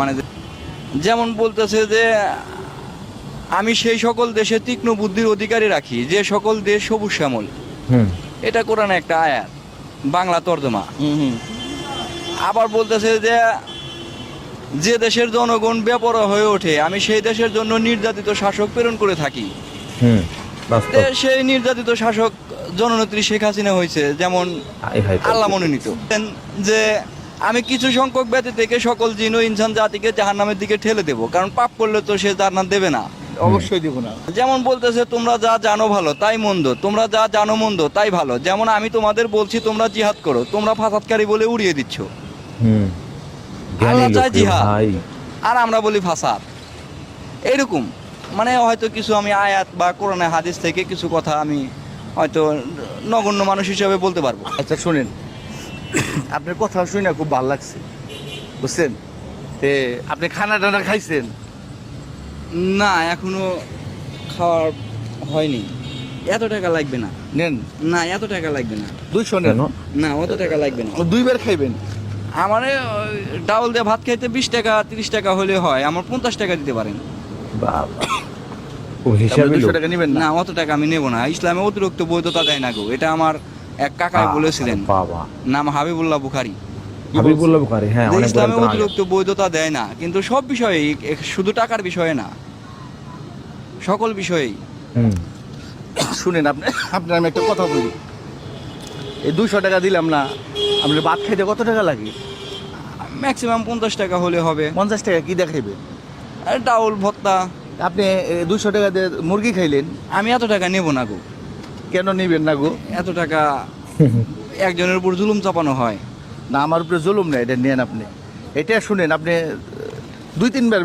মানে যেমন বলতেছে যে আমি সেই সকল দেশে তীক্ষ্ণ বুদ্ধির অধিকারী রাখি যে সকল দেশ সবুজ শ্যামল। এটা কোরআন একটা আয়াত বাংলা তর্জমা। আবার বলতেছে যে যে দেশের জনগণ বেপরোয়া হয়ে ওঠে আমি সেই দেশের জন্য নির্যাতিত শাসক প্রেরণ করে থাকি। সেই নির্যাতিত শাসক জননেত্রী শেখ হাসিনা হয়েছে যেমন আল্লাহ মনোনীত। যে আমি কিছু সংখ্যক ব্যক্তি থেকে সকল জিন ও ইনসান জাতিকে জাহান নামের দিকে ঠেলে দেব কারণ পাপ করলে তো সে জান্নাত দেবে না। অবশ্যই দিব না। যেমন বলতেছে তোমরা যা জানো ভালো তাই মন্দ। তোমরা যা জানো মন্দ তাই ভালো। যেমন আমি তোমাদের বলছি তোমরা জিহাদ করো। তোমরা ফাসাদকারী বলে উড়িয়ে দিচ্ছ। হুম। আল্লাহ চায় জিহাদ। আর আমরা বলি ফাসাদ। এরকম। মানে হয়তো কিছু আমি আয়াত বা কোরআনে হাদিস থেকে কিছু কথা আমি হয়তো নগণ্য মানুষ হিসেবে বলতে পারব। আচ্ছা শুনেন। আপনার কথা শুনে খুব ভালো লাগছে। বুঝছেন? তে আপনি খানা টানা খাইছেন? না এখনও খাওয়ার হয়নি। এত টাকা লাগবে না। নেন। না এত টাকা লাগবে না। দুইশো নেন। না অত টাকা লাগবে না। দুইবার খাইবেন। আমার ডাউল দিয়ে ভাত খাইতে বিশ টাকা তিরিশ টাকা হলে হয়। আমার পঞ্চাশ টাকা দিতে পারেন। বাবা। ও হিসাবে দুইশো টাকা নেবেন না? না অত টাকা আমি নেব না। ইসলামে অতিরিক্ত বৈধতা দেয় না গো। এটা আমার এক কাকায় বলেছিলেন বাবা। নাম হাবিবুল্লাহ বুখারি। হাবিবুল্লাহ বুখারী হ্যাঁ অনেক ইসলামে। অতিরিক্ত বৈধতা দেয় না কিন্তু সব বিষয়ে শুধু টাকার বিষয়ে না সকল বিষয়েই। শুনেন আপনি আপনার আমি একটা কথা বলি। এই দুইশো টাকা দিলাম না আপনি ভাত খাইতে কত টাকা লাগে? ম্যাক্সিমাম পঞ্চাশ টাকা হলে হবে। পঞ্চাশ টাকা কি দেখাইবে? ডাউল ভত্তা। আপনি দুইশো টাকা দিয়ে মুরগি খাইলেন? আমি এত টাকা নেব না গো। কেন নিবেন না গো? এত টাকা একজনের উপর জুলুম চাপানো হয়। না আমার উপরে জুলুম না এটা নেন আপনি। এটা শুনেন আপনি দুই তিনবার